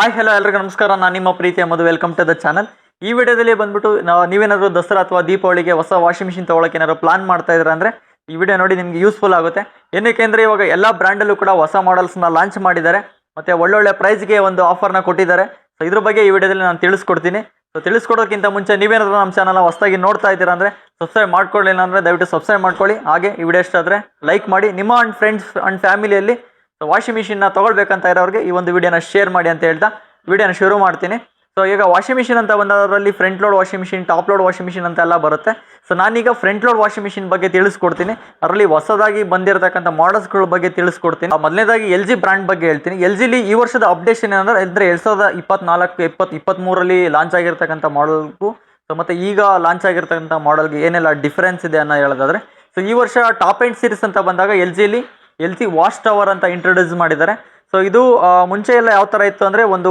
Hi hello ಎಲ್ರಿಗೂ ನಮಸ್ಕಾರ. ನಾನು ನಿಮ್ಮ ಪ್ರೀತಿಯ Madhu. Welcome to the channel ಈ ವಿಡಿಯೋದಲ್ಲಿ ಬಂದ್ಬಿಟ್ಟು ನಾವು ನೀವೇನಾದ್ರು ದಸರಾ ಅಥವಾ ದೀಪಾವಳಿಗೆ ಹೊಸ ವಾಷಿಂಗ್ ಮಿಷಿನ್ ತೊಗೊಳಕ್ಕೆ ಏನಾದರೂ ಪ್ಲಾನ್ ಮಾಡ್ತಾ ಇದ್ದೀರಾ ಅಂದರೆ ಈ ವಿಡಿಯೋ ನೋಡಿ ನಿಮಗೆ ಯೂಸ್ಫುಲ್ ಆಗುತ್ತೆ. ಏನಕ್ಕೆ ಅಂದರೆ ಇವಾಗ ಎಲ್ಲ ಬ್ರ್ಯಾಂಡಲ್ಲೂ ಕೂಡ ಹೊಸ ಮಾಡಲ್ಸ್ನ ಲಾಂಚ್ ಮಾಡಿದ್ದಾರೆ. ಮತ್ತು ಒಳ್ಳೊಳ್ಳೆ ಪ್ರೈಸ್ಗೆ ಒಂದು ಆಫರ್ನ ಕೊಟ್ಟಿದ್ದಾರೆ. ಸೊ ಇದ್ರ ಬಗ್ಗೆ ಈ ವಿಡಿಯೋದಲ್ಲಿ ನಾನು ತಿಳಿಸ್ಕೊಡ್ತೀನಿ. ಸೊ ತಿಳಿಸ್ಕೊಡೋಕ್ಕಿಂತ ಮುಂಚೆ ನೀವೇನಾದರೂ ನಮ್ಮ ಚಾನಲ್ನ ಹೊಸದಾಗಿ ನೋಡ್ತಾ ಇದ್ದೀರಾ ಅಂದರೆ ಸಬ್ಸ್ಕ್ರೈಬ್ ಮಾಡ್ಕೊಳ್ಳಿಲ್ಲ ಅಂದರೆ ದಯವಿಟ್ಟು ಸಬ್ಸ್ಕ್ರೈಬ್ ಮಾಡ್ಕೊಳ್ಳಿ. ಹಾಗೆ ಈ ವಿಡಿಯೋ ಇಷ್ಟ ಲೈಕ್ ಮಾಡಿ. ನಿಮ್ಮ ಅಂಡ್ ಫ್ರೆಂಡ್ಸ್ ಅಂಡ್ ಫ್ಯಾಮಿಲಿಯಲ್ಲಿ ಸೊ ವಾಷಿಂಗ್ ಮಿಷಿನ್ನ ತೊಗೊಳ್ಬೇಕಂತ ಇರೋರಿಗೆ ಈ ಒಂದು ವಿಡಿಯೋನ ಶೇರ್ ಮಾಡಿ ಅಂತ ಹೇಳ್ತಾ ವಿಡಿಯೋನ ಶುರು ಮಾಡ್ತೀನಿ. ಸೊ ಈಗ ವಾಷಿಂಗ್ ಮಿಷಿನ್ ಅಂತ ಬಂದವರಲ್ಲಿ front load washing machine top load washing machine ಅಂತ ಎಲ್ಲ ಬರುತ್ತೆ. ಸೊ ನಾನೀಗ ಫ್ರಂಟ್ ಲೋಡ್ ವಾಷಿಂಗ್ ಮಿಷಿನ್ ಬಗ್ಗೆ ತಿಳಿಸ್ಕೊಡ್ತೀನಿ. ಅದರಲ್ಲಿ ಹೊಸದಾಗಿ ಬಂದಿರತಕ್ಕಂಥ ಮಾಡಲ್ಸ್ಗಳ ಬಗ್ಗೆ ತಿಳಿಸ್ಕೊಡ್ತೀನಿ. ಮೊದಲನೇದಾಗಿ ಎಲ್ ಜಿ ಬ್ರ್ಯಾಂಡ್ ಬಗ್ಗೆ ಹೇಳ್ತೀನಿ. ಎಲ್ ಜಿಲಿ ಈ ವರ್ಷದ ಅಪ್ಡೇಷನ್ ಏನಂದ್ರೆ ಅಂದರೆ ಎರಡು ಸಾವಿರದ ಇಪ್ಪತ್ನಾಲ್ಕು ಇಪ್ಪತ್ತು ಇಪ್ಪತ್ತ್ಮೂರಲ್ಲಿ ಲಾಂಚ್ ಆಗಿರ್ತಕ್ಕಂಥ ಮಾಡಲ್ಗೂ ಸೊ ಮತ್ತು ಈಗ ಲಾಂಚ್ ಆಗಿರ್ತಕ್ಕಂಥ ಮಾಡಲ್ಗೆ ಏನೆಲ್ಲ ಡಿಫ್ರೆನ್ಸ್ ಇದೆ ಅನ್ನೋ ಹೇಳೋದಾದ್ರೆ ಸೊ ಈ ವರ್ಷ ಟಾಪ್ ಎಂಡ್ ಸೀರೀಸ್ ಅಂತ ಬಂದಾಗ ಎಲ್ ಜಿಲಿ ಎಲ್ ಜಿ ವಾಶ್ ಟವರ್ ಅಂತ ಇಂಟ್ರೊಡ್ಯೂಸ್ ಮಾಡಿದ್ದಾರೆ. ಸೊ ಇದು ಮುಂಚೆ ಎಲ್ಲ ಯಾವ ಥರ ಇತ್ತು ಅಂದರೆ ಒಂದು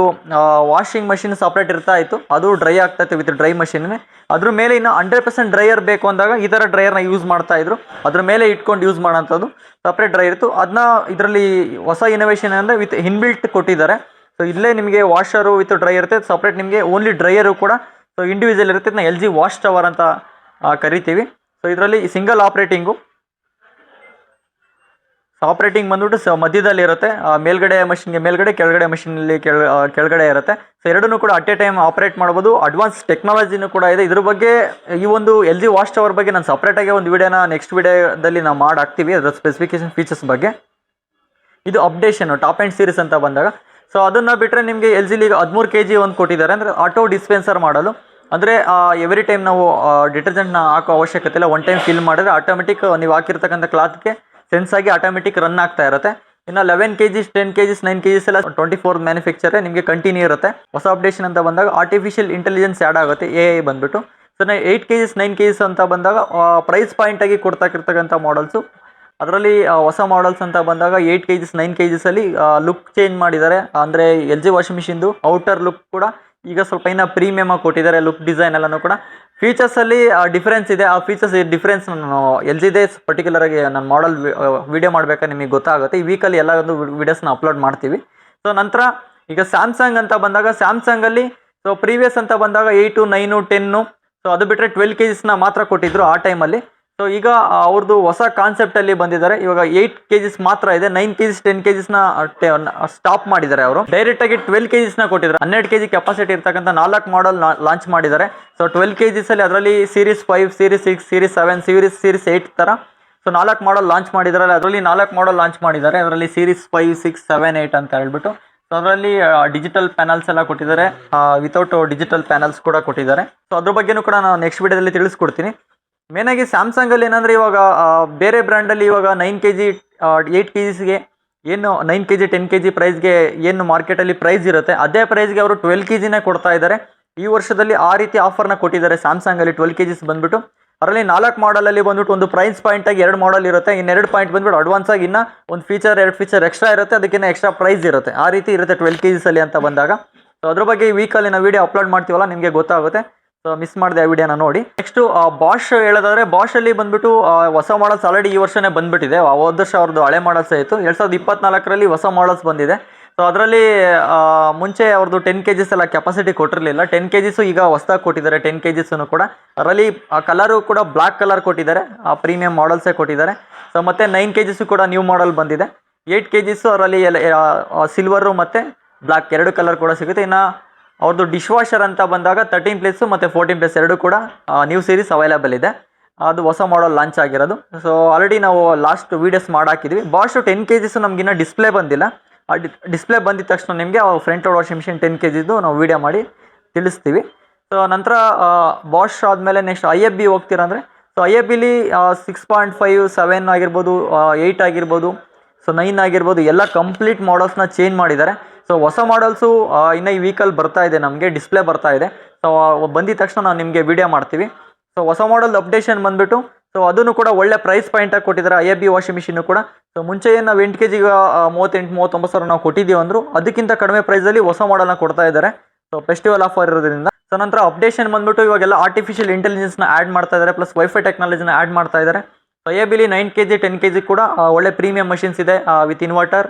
ವಾಷಿಂಗ್ ಮಷಿನ್ ಸಪ್ರೇಟ್ ಇರ್ತಾ ಇತ್ತು. ಅದು ಡ್ರೈ ಆಗ್ತಾ ಇತ್ತು ವಿತ್ ಡ್ರೈ ಮಷಿನ್ ಅದ್ರ ಮೇಲೆ ಇನ್ನು ಹಂಡ್ರೆಡ್ ಪರ್ಸೆಂಟ್ ಡ್ರೈಯರ್ ಬೇಕು ಅಂದಾಗ ಈ ಥರ ಡ್ರೈಯರ್ನ ಯೂಸ್ ಮಾಡ್ತಾ ಇದ್ರು. ಅದ್ರ ಮೇಲೆ ಇಟ್ಕೊಂಡು ಯೂಸ್ ಮಾಡೋಂಥದ್ದು ಸಪ್ರೇಟ್ ಡ್ರೈ ಇತ್ತು. ಅದನ್ನ ಇದರಲ್ಲಿ ಹೊಸ ಇನೋವೇಷನ್ ಅಂದರೆ ವಿತ್ ಇನ್ಬಿಲ್ಟ್ ಕೊಟ್ಟಿದ್ದಾರೆ. ಸೊ ಇಲ್ಲೇ ನಿಮಗೆ ವಾಷರು ವಿತ್ ಡ್ರೈ ಇರುತ್ತೆ. ಸಪ್ರೇಟ್ ನಿಮಗೆ ಓನ್ಲಿ ಡ್ರೈಯರು ಕೂಡ ಸೊ ಇಂಡಿವಿಜುವಲ್ ಇರುತ್ತೆ. ಇದನ್ನ ಎಲ್ ಜಿ ವಾಶ್ ಟವರ್ ಅಂತ ಕರಿತೀವಿ. ಸೊ ಇದರಲ್ಲಿ ಸಿಂಗಲ್ ಆಪ್ರೇಟಿಂಗು ಆಪ್ರೇಟಿಂಗ್ ಬಂದ್ಬಿಟ್ಟು ಸ ಮಧ್ಯದಲ್ಲಿ ಇರುತ್ತೆ. ಮೇಲ್ಗಡೆ ಮಷಿನ್ಗೆ ಮೇಲ್ಗಡೆ, ಕೆಳಗಡೆ ಮಷಿನಲ್ಲಿ ಕೆಳ ಕೆಳಗಡೆ ಇರುತ್ತೆ. ಸೊ ಎರಡನ್ನೂ ಕೂಡ ಅಟ್ ಎ ಟೈಮ್ ಆಪ್ರೇಟ್ ಮಾಡ್ಬೋದು. ಅಡ್ವಾನ್ಸ್ ಟೆಕ್ನಾಲಜಿನೂ ಕೂಡ ಇದೆ. ಇದ್ರ ಬಗ್ಗೆ ಈ ಒಂದು ಎಲ್ ಜಿ ವಾಶ್ ಟವರ್ ಬಗ್ಗೆ ನಾನು ಸಪ್ರೇಟಾಗಿ ಒಂದು ವಿಡಿಯೋನ ನೆಕ್ಸ್ಟ್ ವಿಡಿಯೋದಲ್ಲಿ ನಾವು ಮಾಡಿ ಹಾಕ್ತೀವಿ. ಅದರ ಸ್ಪೆಸಿಫಿಕೇಶನ್ ಫೀಚರ್ಸ್ ಬಗ್ಗೆ. ಇದು ಅಪ್ಡೇಷನ್ ಟಾಪ್ ಆ್ಯಂಡ್ ಸೀರೀಸ್ ಅಂತ ಬಂದಾಗ. ಸೊ ಅದನ್ನು ಬಿಟ್ಟರೆ ನಿಮಗೆ ಎಲ್ ಜಿಲಿ ಹದಿಮೂರು ಕೆ ಜಿ ಒಂದು ಕೊಟ್ಟಿದ್ದಾರೆ. ಅಂದರೆ ಆಟೋ ಡಿಸ್ಪೆನ್ಸರ್ ಮಾಡಲು. ಅಂದರೆ ಎವ್ರಿ ಟೈಮ್ ನಾವು ಡಿಟರ್ಜೆಂಟ್ನ ಹಾಕೋ ಅವಶ್ಯಕತೆ ಇಲ್ಲ. ಒನ್ ಟೈಮ್ ಫಿಲ್ ಮಾಡಿದ್ರೆ ಆಟೋಮೆಟಿಕ್ ನೀವು ಹಾಕಿರ್ತಕ್ಕಂಥ ಕ್ಲಾತ್ಗೆ ಸೆನ್ಸ್ ಆಗಿ ಆಟೋಮೆಟಿಕ್ ರನ್ ಆಗ್ತಾ ಇರುತ್ತೆ. ಇನ್ನು eleven K Gs ten K Gs nine K Gs ಎಲ್ಲ ಟ್ವೆಂಟಿ ಫೋರ್ ಮ್ಯಾನುಫ್ಯಾಕ್ಚರೇ ನಿಮಗೆ ಕಂಟಿನ್ಯೂ ಇರುತ್ತೆ. ಹೊಸ ಅಪ್ಡೇಷನ್ ಅಂತ ಬಂದಾಗ ಆರ್ಟಿಫಿಷಿಯಲ್ ಇಂಟೆಲಿಜೆನ್ಸ್ ಆ್ಯಡ್ ಆಗುತ್ತೆ ಎ ಐ ಬಂದ್ಬಿಟ್ಟು. ಸೊ ನಾ eight K Gs nine K Gs ಅಂತ ಬಂದಾಗ ಪ್ರೈಸ್ ಪಾಯಿಂಟಾಗಿ ಕೊಡ್ತಾಕಿರ್ತಕ್ಕಂಥ ಮಾಡಲ್ಸು ಅದರಲ್ಲಿ ಹೊಸ ಮಾಡಲ್ಸ್ ಅಂತ ಬಂದಾಗ eight K Gs nine K ಜಿಸಲ್ಲಿ look change ಮಾಡಿದ್ದಾರೆ. ಅಂದರೆ ಎಲ್ ಜಿ ವಾಷಿಂಗ್ ಮಿಷಿನ್ದು ಔಟರ್ ಲುಕ್ ಕೂಡ ಈಗ ಸ್ವಲ್ಪ ಏನೋ ಪ್ರೀಮಿಯಮ್ ಆಗಿ ಕೊಟ್ಟಿದ್ದಾರೆ ಲುಕ್ ಡಿಸೈನ್ ಎಲ್ಲನೂ ಕೂಡ. ಫೀಚರ್ಸಲ್ಲಿ ಡಿಫ್ರೆನ್ಸ್ ಇದೆ. ಆ ಫೀಚರ್ಸ್ ಡಿಫ್ರೆನ್ಸ್ ನಾನು ಎಲ್ ಜಿದೇ ಪರ್ಟಿಕ್ಯುಲರ್ ಆಗಿ ನಾನು ಮಾಡಲ್ ವಿಡಿಯೋ ಮಾಡಬೇಕಾದ್ರೆ ನಿಮಗೆ ಗೊತ್ತಾಗುತ್ತೆ. ಈ ವೀಕಲ್ಲಿ ಎಲ್ಲ ಒಂದು ವಿಡಿಯೋಸ್ನ ಅಪ್ಲೋಡ್ ಮಾಡ್ತೀವಿ. ಸೊ ನಂತರ ಈಗ ಸ್ಯಾಮ್ಸಂಗ್ ಅಂತ ಬಂದಾಗ ಸ್ಯಾಮ್ಸಂಗಲ್ಲಿ ಸೊ ಪ್ರೀವಿಯಸ್ ಅಂತ ಬಂದಾಗ ಏಯ್ಟು ನೈನು ಟೆನ್ನು ಸೊ ಅದು ಬಿಟ್ಟರೆ ಟ್ವೆಲ್ ಕೆ ಜಿಸ್ನ ಮಾತ್ರ ಕೊಟ್ಟಿದ್ರು ಆ ಟೈಮಲ್ಲಿ ಸೊ ಈಗ ಅವ್ರದ್ದು ಹೊಸ ಕಾನ್ಸೆಪ್ಟಲ್ಲಿ ಬಂದಿದ್ದಾರೆ. ಇವಾಗ ಏಯ್ಟ್ ಕೆ ಜಿಸ್ ಮಾತ್ರ ಇದೆ. Nine K Gs ten K ಜಿಸ್ನ stop ಮಾಡಿದ್ದಾರೆ ಅವರು. ಡೈರೆಕ್ಟಾಗಿ ಟ್ವೆಲ್ ಕೆ ಜಿಸ್ನ ಕೊಟ್ಟಿದ್ದಾರೆ. ಹನ್ನೆರಡು ಕೆ ಜಿ ಕೆಪಾಸಿಟಿ ಇರ್ತಕ್ಕಂಥ ನಾಲ್ಕು ಮಾಡಲ್ ಲಾಂಚ್ ಮಾಡಿದ್ದಾರೆ. ಸೊ ಟ್ವೆಲ್ ಕೆ ಜಿಸಲ್ಲಿ ಅದರಲ್ಲಿ series five series six series seven series series eight ಥರ ಸೊ ನಾಲ್ಕು ಮಾಡಲ್ ಲಾಂಚ್ ಮಾಡಿದ್ದಾರೆ. ಅದರಲ್ಲಿ ನಾಲ್ಕು ಮಾಡಲ್ ಲಾಂಚ್ ಮಾಡಿದ್ದಾರೆ. ಅದರಲ್ಲಿ series five six seven eight ಅಂತ ಹೇಳ್ಬಿಟ್ಟು. ಸೊ ಅದರಲ್ಲಿ ಡಿಜಿಟಲ್ ಪ್ಯಾನಲ್ಸ್ ಎಲ್ಲ ಕೊಟ್ಟಿದ್ದಾರೆ. ವಿತೌಟ್ ಡಿಜಿಟಲ್ ಪ್ಯಾನಲ್ಸ್ ಕೂಡ ಕೊಟ್ಟಿದ್ದಾರೆ. ಸೊ ಅದ್ರ ಬಗ್ಗೆನೂ ಕೂಡ ನಾನು ನೆಕ್ಸ್ಟ್ ವಿಡಿಯೋದಲ್ಲಿ ತಿಳಿಸ್ಕೊಡ್ತೀನಿ. ಮೇನಾಗಿ ಸ್ಯಾಮ್ಸಂಗಲ್ಲಿ ಏನಂದರೆ ಇವಾಗ ಬೇರೆ ಬೇರೆ ಬ್ರ್ಯಾಂಡಲ್ಲಿ ಇವಾಗ nine K G eight K ಜಿಸ್ಗೆ ಏನು, nine K G ten K G ಪ್ರೈಸ್ಗೆ ಏನು ಮಾರ್ಕೆಟಲ್ಲಿ ಪ್ರೈಸ್ ಇರುತ್ತೆ, ಅದೇ ಪ್ರೈಸ್ಗೆ ಅವರು ಟ್ವೆಲ್ ಕೆ ಜಿನೇ ಕೊಡ್ತಾ ಇದ್ದಾರೆ. ಈ ವರ್ಷದಲ್ಲಿ ಆ ರೀತಿ ಆಫರ್ನ ಕೊಟ್ಟಿದ್ದಾರೆ ಸ್ಯಾಮ್ಸಂಗಲ್ಲಿ ಟ್ವೆಲ್ ಕೆ ಜಿಸ್ ಬಂದ್ಬಿಟ್ಟು. ಅದರಲ್ಲಿ ನಾಲ್ಕು ಮಾಡಲಲ್ಲಿ ಬಂದ್ಬಿಟ್ಟು ಒಂದು ಪ್ರೈಸ್ ಪಾಯಿಂಟಾಗಿ ಎರಡು ಮಾಡಲ್ ಇರುತ್ತೆ, ಇನ್ನೆರಡು ಪಾಯಿಂಟ್ ಬಂದ್ಬಿಟ್ಟು ಅಡ್ವಾನ್ಸ್ ಆಗಿ ಇನ್ನ ಒಂದು ಫೀಚರ್ ಎರಡು ಫೀಚರ್ ಎಕ್ಸ್ಟ್ರಾ ಇರುತ್ತೆ ಅದಕ್ಕಿಂತ ಎಕ್ಸ್ಟ್ರಾ ಪ್ರೈಸ್ ಇರುತ್ತೆ. ಆ ರೀತಿ ಇರುತ್ತೆ ಟ್ವೆಲ್ ಕೆ ಜಿಸಲ್ಲಿ ಅಂತ ಬಂದಾಗ. ಸೊ ಅದ್ರ ಬಗ್ಗೆ ಈ ವೀಕಲ್ಲಿ ನಾವು ವಿಡಿಯೋ ಅಪ್ಲೋಡ್ ಮಾಡ್ತೀವಲ್ಲ, ನಿಮಗೆ ಗೊತ್ತಾಗುತ್ತೆ. ಸೊ ಮಿಸ್ ಮಾಡಿದೆ ಆ ವಿಡಿಯೋನ ನೋಡಿ. ನೆಕ್ಸ್ಟು ಬಾಷ್ ಹೇಳೋದಾದ್ರೆ ಬಾಷಲ್ಲಿ ಬಂದ್ಬಿಟ್ಟು ಹೊಸ ಮಾಡಲ್ಸ್ ಆಲ್ರೆಡಿ ಈ ವರ್ಷನೇ ಬಂದ್ಬಿಟ್ಟಿದೆ. ಹೋದ ವರ್ಷ ಅವ್ರದ್ದು ಹಳೆ ಮಾಡಲ್ಸ್ ಇತ್ತು ಎರಡು ಸಾವಿರದ ಇಪ್ಪತ್ನಾಲ್ಕರಲ್ಲಿ ಹೊಸ ಮಾಡಲ್ಸ್ ಬಂದಿದೆ. ಸೊ ಅದರಲ್ಲಿ ಮುಂಚೆ ಅವ್ರದ್ದು ಟೆನ್ ಕೆ ಜಿಸ್ ಎಲ್ಲ ಕೆಪಾಸಿಟಿ ಕೊಟ್ಟಿರಲಿಲ್ಲ. ಟೆನ್ ಕೆ ಜಿಸು ಈಗ ಹೊಸ್ದಾಗಿ ಕೊಟ್ಟಿದ್ದಾರೆ. ಟೆನ್ ಕೆ ಜಿಸನ್ನು ಕೂಡ. ಅದರಲ್ಲಿ ಕಲರು ಕೂಡ ಬ್ಲ್ಯಾಕ್ ಕಲರ್ ಕೊಟ್ಟಿದ್ದಾರೆ. ಆ ಪ್ರೀಮಿಯಂ ಮಾಡಲ್ಸೇ ಕೊಟ್ಟಿದ್ದಾರೆ. ಸೊ ಮತ್ತು ನೈನ್ ಕೆ ಜಿಸು ಕೂಡ ನ್ಯೂ ಮಾಡಲ್ ಬಂದಿದೆ. ಏಯ್ಟ್ ಕೆ ಜಿಸು ಅದರಲ್ಲಿ ಎಲ್ಲ ಸಿಲ್ವರು ಮತ್ತು ಬ್ಲ್ಯಾಕ್ ಎರಡು ಕಲರ್ ಕೂಡ ಸಿಗುತ್ತೆ. ಇನ್ನು ಅವ್ರದ್ದು ಡಿಶ್ ವಾಷರ್ ಅಂತ ಬಂದಾಗ ತರ್ಟೀನ್ ಪ್ಲೇಸು ಮತ್ತು ಫೋರ್ಟೀನ್ ಪ್ಲಸ್ ಎರಡು ಕೂಡ ನ್ಯೂ ಸೀರೀಸ್ ಅವೈಲೇಬಲ್ ಇದೆ. ಅದು ಹೊಸ ಮಾಡಲ್ ಲಾಂಚ್ ಆಗಿರೋದು. ಸೊ ಆಲ್ರೆಡಿ ನಾವು ಲಾಸ್ಟ್ ವೀಡಿಯೋಸ್ ಮಾಡಾಕಿದ್ವಿ. ಬಾಷು ಟೆನ್ ಕೆ ಜಿಸು ನಮಗಿನ್ನ ಡಿಸ್ಪ್ಲೇ ಬಂದಿಲ್ಲ. ಆ ಡಿಸ್ಪ್ಲೇ ಬಂದಿದ ತಕ್ಷಣ ನಿಮಗೆ front load washing machine ten K ಜಿದು ನಾವು ವೀಡಿಯೋ ಮಾಡಿ ತಿಳಿಸ್ತೀವಿ. ಸೊ ನಂತರ ಬಾಷ್ ಆದಮೇಲೆ ನೆಕ್ಸ್ಟ್ ಐ ಎಫ್ ಬಿ ಹೋಗ್ತೀರಾ ಅಂದರೆ ಸೊ ಐ ಎಫ್ ಬಿಲಿ ಸಿಕ್ಸ್ ಪಾಯಿಂಟ್ ಫೈವ್ ಸೆವೆನ್ ಆಗಿರ್ಬೋದು ಏಯ್ಟ್ ಆಗಿರ್ಬೋದು ಸೊ ನೈನ್ ಆಗಿರ್ಬೋದು, ಎಲ್ಲ ಕಂಪ್ಲೀಟ್ ಮಾಡಲ್ಸ್ನ ಚೇಂಜ್ ಮಾಡಿದ್ದಾರೆ. ಸೊ ಹೊಸ ಮಾಡಲ್ಸು ಇನ್ನು ಈ ವೀಕಲ್ಲಿ ಬರ್ತಾ ಇದೆ ನಮಗೆ ಡಿಸ್ಪ್ಲೇ ಬರ್ತಾ ಇದೆ. ಸೊ ಬಂದಿದ ತಕ್ಷಣ ನಾವು ನಿಮಗೆ ವಿಡಿಯೋ ಮಾಡ್ತೀವಿ. ಸೊ ಹೊಸ ಮಾಡಲ್ ಅಪ್ಡೇಷನ್ ಬಂದುಬಿಟ್ಟು ಸೊ ಅದನ್ನು ಕೂಡ ಒಳ್ಳೆ ಪ್ರೈಸ್ ಪಾಯಿಂಟಾಗಿ ಕೊಟ್ಟಿದ್ದಾರೆ I A B washing machine ಕೂಡ. ಸೊ ಮುಂಚೆ ಏನು ನಾವು ಎಂಟು ಕೆ ಜಿಗೆ ಮೂವತ್ತೆಂಟು, ಮೂವತ್ತೊಂಬತ್ತು ಸಾವಿರ ನಾವು ಕೊಟ್ಟಿದ್ದೀವಿ ಅಂದರು, ಅದಕ್ಕಿಂತ ಕಡಿಮೆ ಪ್ರೈಸಲ್ಲಿ ಹೊಸ ಮಾಡಲ್ನ ಕೊಡ್ತಾ ಇದ್ದಾರೆ. ಸೊ ಫೆಸ್ಟಿವಲ್ ಆಫರ್ ಇರೋದ್ರಿಂದ. ಸೊ ನಂತರ ಅಪ್ಡೇಷನ್ ಬಂದ್ಬಿಟ್ಟು ಇವಾಗೆಲ್ಲ ಆರ್ಟಿಫಿಷಿಯಲ್ ಇಂಟೆಲಿಜೆನ್ಸ್ನ ಆ್ಯಡ್ ಮಾಡ್ತಾ ಇದ್ದಾರೆ ಪ್ಲಸ್ ವೈಫೈ ಟೆಕ್ನಾಲಜಿನ ಆ್ಯಡ್ ಮಾಡ್ತಾ ಇದ್ದಾರೆ. So A ಬಿಲಿ nine K G ten K G ಕೂಡ ಒಳ್ಳೆ ಪ್ರೀಮಿಯಂ ಮಷಿನ್ಸ್ ಇದೆ with inverter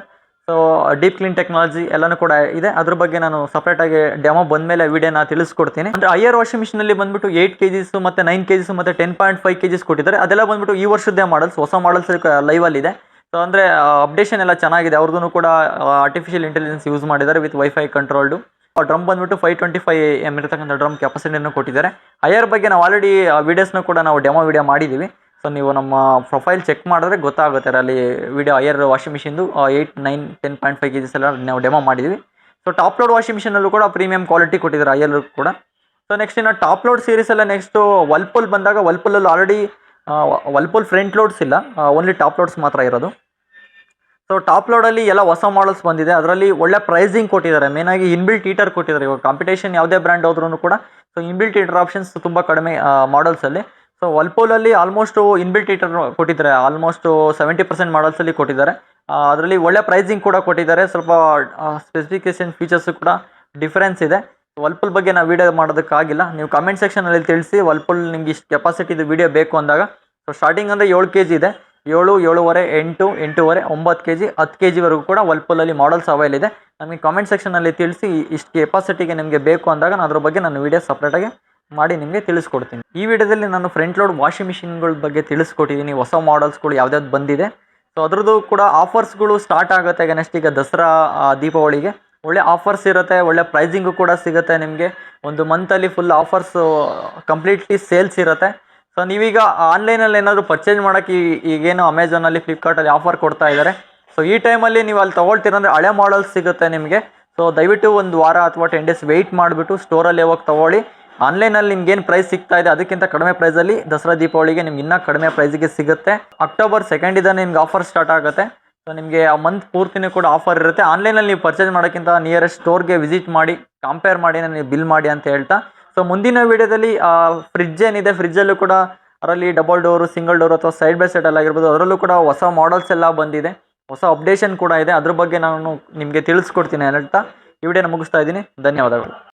so deep clean technology ಎಲ್ಲನೂ ಕೂಡ ಇದೆ. ಅದ್ರ ಬಗ್ಗೆ ನಾನು ಸಪ್ರೇಟಾಗಿ ಡೆಮೋ ಬಂದಮೇಲೆ ವಿಡಿಯೋನ ತಿಳಿಸ್ಕೊಡ್ತೀನಿ. ಅಂದರೆ ಐಯರ್ ವಾಷಿಂಗ್ ಮಿಷಿನಲ್ಲಿ ಬಂದ್ಬಿಟ್ಟು ಏಯ್ಟ್ ಕೆ ಜಿಸು ಮತ್ತು ನೈನ್ ಕೆ ಜಿಸು ಮತ್ತು ten point five K Gs ಕೊಟ್ಟಿದ್ದಾರೆ. ಅದೆಲ್ಲ ಬಂದ್ಬಿಟ್ಟು ಈ ವರ್ಷದ್ದೇ ಮಾಡಲ್ಸ್ ಹೊಸ ಮಾಡಲ್ಸ್ ಲೈವಲ್ಲಿದೆ ಸೊ ಅಂದರೆ ಅಪ್ಡೇಷನ್ ಎಲ್ಲ ಚೆನ್ನಾಗಿದೆ. ಅವ್ರದ್ದು ಕೂಡ ಆರ್ಟಿಫಿಷಿಯಲ್ ಇಂಟೆಲಿಜೆನ್ಸ್ ಯೂಸ್ ಮಾಡಿದ್ದಾರೆ ವಿತ್ ವೈಫೈ ಕಂಟ್ರೋಲ್ಡು ಡ್ರಮ್ ಬಂದ್ಬಿಟ್ಟು ಫೈವ್ ಟ್ವೆಂಟಿ ಫೈವ್ ಎಂ ಇರತಕ್ಕಂಥ ಡ್ರಮ್ ಕೆಪಾಸಿಟಿಯನ್ನು ಕೊಟ್ಟಿದ್ದಾರೆ. ಹೈಯರ್ ಬಗ್ಗೆ ನಾವು ಆಲ್ರೆಡಿ ವೀಡಿಯೋಸ್ನ ಕೂಡ ನಾವು ಡೆಮೋ ವಿಡಿಯೋ ಮಾಡಿದ್ದೀವಿ. ಸೊ ನೀವು ನಮ್ಮ ಪ್ರೊಫೈಲ್ ಚೆಕ್ ಮಾಡಿದ್ರೆ ಗೊತ್ತಾಗುತ್ತೆ ಅಲ್ಲಿ video Haier washing ಮಿಷಿನ್ದು eight nine ten point five K Gs ಎಲ್ಲ ನಾವು ಡೆಮೋ ಮಾಡಿದ್ದೀವಿ ಸೊ ಟಾಪ್ ಲೋಡ್ ವಾಷಿಂಗ್ ಮಿಷಿನಲ್ಲೂ ಕೂಡ ಪ್ರೀಮಿಯಂ ಕ್ವಾಲಿಟಿ ಕೊಟ್ಟಿದ್ದಾರೆ ಹೈಯರ್ ಕೂಡ. ಸೊ ನೆಕ್ಸ್ಟ್ ಇನ್ನು ಟಾಪ್ ಲೋಡ್ ಸೀರೀಸ್ ಎಲ್ಲ ನೆಕ್ಸ್ಟು ವಲ್ಪುಲ್ ಬಂದಾಗ ವಲ್ಪುಲಲ್ಲಿ ಆಲ್ರೆಡಿ ವಲ್ಪುಲ್ ಫ್ರಂಟ್ ಲೋಡ್ಸ್ ಇಲ್ಲ ಓನ್ಲಿ ಟಾಪ್ ಲೋಡ್ಸ್ ಮಾತ್ರ ಇರೋದು. ಸೊ ಟಾಪ್ ಲೋಡಲ್ಲಿ ಎಲ್ಲ ಹೊಸ ಮಾಡಲ್ಸ್ ಬಂದಿದೆ, ಅದರಲ್ಲಿ ಒಳ್ಳೆ ಪ್ರೈಸಿಂಗ್ ಕೊಟ್ಟಿದ್ದಾರೆ. ಮೇನಾಗಿ ಇನ್ಬಿಲ್ಟ್ ಹೀಟರ್ ಕೊಟ್ಟಿದ್ದಾರೆ ಇವಾಗ. ಕಾಂಪಿಟೇಷನ್ ಯಾವುದೇ ಬ್ರ್ಯಾಂಡ್ ಹೋದ್ರೂ ಕೂಡ ಸೊ ಇನ್ಬಿಲ್ಟ್ ಹೀಟರ್ ಆಪ್ಷನ್ಸ್ ತುಂಬ ಕಡಿಮೆ ಮಾಡಲ್ಸಲ್ಲಿ ಸೊ ವಲ್ಪೋಲಲ್ಲಿ ಆಲ್ಮೋಸ್ಟು ಇನ್ಬಿಲ್ಟ್ ಹೀಟರ್ ಕೊಟ್ಟಿದ್ದಾರೆ. ಆಲ್ಮೋಸ್ಟ್ ಸೆವೆಂಟಿ ಪರ್ಸೆಂಟ್ ಮಾಡಲ್ಸಲ್ಲಿ ಕೊಟ್ಟಿದ್ದಾರೆ. ಅದರಲ್ಲಿ ಒಳ್ಳೆ ಪ್ರೈಸಿಂಗ್ ಕೂಡ ಕೊಟ್ಟಿದ್ದಾರೆ. ಸ್ವಲ್ಪ ಸ್ಪೆಸಿಫಿಕೇಶನ್ ಫೀಚರ್ಸು ಕೂಡ ಡಿಫರೆನ್ಸ್ ಇದೆ. ವಲ್ಪುಲ್ ಬಗ್ಗೆ ನಾವು ವೀಡಿಯೋ ಮಾಡೋದಕ್ಕಾಗಿಲ್ಲ. ನೀವು ಕಮೆಂಟ್ ಸೆಕ್ಷನಲ್ಲಿ ತಿಳಿಸಿ ವಲ್ಪುಲ್ ನಿಮ್ಗೆ ಇಷ್ಟು ಕೆಪಾಸಿಟಿದು ವೀಡಿಯೋ ಬೇಕು ಅಂದಾಗ. ಸೊ ಸ್ಟಾರ್ಟಿಂಗ್ ಅಂದರೆ ಏಳು ಕೆ ಇದೆ. ಏಳು, ಏಳುವರೆ, ಎಂಟು, ಎಂಟೂವರೆ, ಒಂಬತ್ತು ಕೆ ಜಿ ಹತ್ತು ಕೆ ಜಿವರೆಗೂ ಕೂಡ ವಲ್ಪುಲಲ್ಲಿ ಮಾಡಲ್ಸ್ ಅವೈಲ್ ಇದೆ. ನಮಗೆ ಕಾಮೆಂಟ್ ಸೆಕ್ಷನಲ್ಲಿ ತಿಳಿಸಿ ಇಷ್ಟು ಕೆಪಾಸಿಟಿಗೆ ನಿಮಗೆ ಬೇಕು ಅಂದಾಗ ನಾನು ಅದ್ರ ಬಗ್ಗೆ ನಾನು ವೀಡಿಯೋ ಸಪ್ರೇಟಾಗಿ ಮಾಡಿ ನಿಮಗೆ ತಿಳಿಸ್ಕೊಡ್ತೀನಿ. ಈ ವಿಡಿಯೋದಲ್ಲಿ ನಾನು ಫ್ರಂಟ್ ಲೋಡ್ ವಾಷಿಂಗ್ ಮಿಷಿನ್ಗಳ ಬಗ್ಗೆ ತಿಳಿಸ್ಕೊಟ್ಟಿದ್ದೀನಿ ಹೊಸ ಮಾಡಲ್ಸ್ಗಳು ಯಾವ್ದಾವ್ದು ಬಂದಿದೆ. ಸೊ ಅದರದ್ದು ಕೂಡ ಆಫರ್ಸ್ಗಳು ಸ್ಟಾರ್ಟ್ ಆಗುತ್ತೆ ನೆಕ್ಸ್ಟ್ ಈಗ ದಸರಾ ದೀಪಾವಳಿಗೆ ಒಳ್ಳೆ ಆಫರ್ಸ್ ಇರುತ್ತೆ, ಒಳ್ಳೆ ಪ್ರೈಸಿಂಗು ಕೂಡ ಸಿಗುತ್ತೆ ನಿಮಗೆ. ಒಂದು ಮಂತಲ್ಲಿ ಫುಲ್ ಆಫರ್ಸು ಕಂಪ್ಲೀಟ್ಲಿ ಸೇಲ್ಸ್ ಇರುತ್ತೆ. ಸೊ ನೀವೀಗ ಆನ್ಲೈನಲ್ಲಿ ಏನಾದರೂ ಪರ್ಚೇಸ್ ಮಾಡೋಕ್ಕೆ ಈಗೇನು ಅಮೆಝಾನಲ್ಲಿ ಫ್ಲಿಪ್ಕಾರ್ಟಲ್ಲಿ ಆಫರ್ ಕೊಡ್ತಾ ಇದ್ದಾರೆ ಸೊ ಈ ಟೈಮಲ್ಲಿ ನೀವು ಅಲ್ಲಿ ತೊಗೊಳ್ತೀರಂದ್ರೆ ಹಳೆ ಮಾಡಲ್ಸ್ ಸಿಗುತ್ತೆ ನಿಮಗೆ. ಸೊ ದಯವಿಟ್ಟು ಒಂದು ವಾರ ಅಥವಾ ಟೆನ್ ಡೇಸ್ ವೆಯ್ಟ್ ಮಾಡಿಬಿಟ್ಟು ಸ್ಟೋರಲ್ಲಿ ಹೋಗಿ ತೊಗೊಳ್ಳಿ. ಆನ್ಲೈನಲ್ಲಿ ನಿಮ್ಗೇನು ಪ್ರೈಸ್ ಸಿಗ್ತಾ ಇದೆ, ಅದಕ್ಕಿಂತ ಕಡಿಮೆ ಪ್ರೈಸಲ್ಲಿ ದಸರಾ ದೀಪಾವಳಿಗೆ ನಿಮ್ಗೆ ಇನ್ನೂ ಕಡಿಮೆ ಪ್ರೈಸಿಗೆ ಸಿಗುತ್ತೆ. ಅಕ್ಟೋಬರ್ ಸೆಕೆಂಡಿಂದ ನಿಮ್ಗೆ ಆಫರ್ ಸ್ಟಾರ್ಟ್ ಆಗುತ್ತೆ. ಸೊ ನಿಮಗೆ ಆ ಮಂತ್ ಪೂರ್ತಿನೂ ಕೂಡ ಆಫರ್ ಇರುತ್ತೆ. ಆನ್ಲೈನಲ್ಲಿ ನೀವು ಪರ್ಚೇಸ್ ಮಾಡೋಕ್ಕಿಂತ ನಿಯರೆಸ್ಟ್ ಸ್ಟೋರ್ಗೆ ವಿಸಿಟ್ ಮಾಡಿ ಕಂಪೇರ್ ಮಾಡಿ ನೀವು ಬಿಲ್ ಮಾಡಿ ಅಂತ ಹೇಳ್ತಾ. ಸೊ ಮುಂದಿನ ವಿಡಿಯೋದಲ್ಲಿ ಫ್ರಿಜ್ ಏನಿದೆ ಫ್ರಿಜ್ಜಲ್ಲೂ ಕೂಡ ಅದರಲ್ಲಿ ಡಬಲ್ ಡೋರು ಸಿಂಗಲ್ ಡೋರ್ ಅಥವಾ ಸೈಡ್ ಬೈ ಸೈಡ್ ಎಲ್ಲ ಆಗಿರ್ಬೋದು, ಅದರಲ್ಲೂ ಕೂಡ ಹೊಸ ಮಾಡಲ್ಸ್ ಎಲ್ಲ ಬಂದಿದೆ. ಹೊಸ ಅಪ್ಡೇಷನ್ ಕೂಡ ಇದೆ. ಅದ್ರ ಬಗ್ಗೆ ನಾನು ನಿಮಗೆ ತಿಳಿಸ್ಕೊಡ್ತೀನಿ ಹೇಳ್ತಾ ಈ ವಿಡಿಯೋನ ಮುಗಿಸ್ತಾ ಇದ್ದೀನಿ. ಧನ್ಯವಾದಗಳು.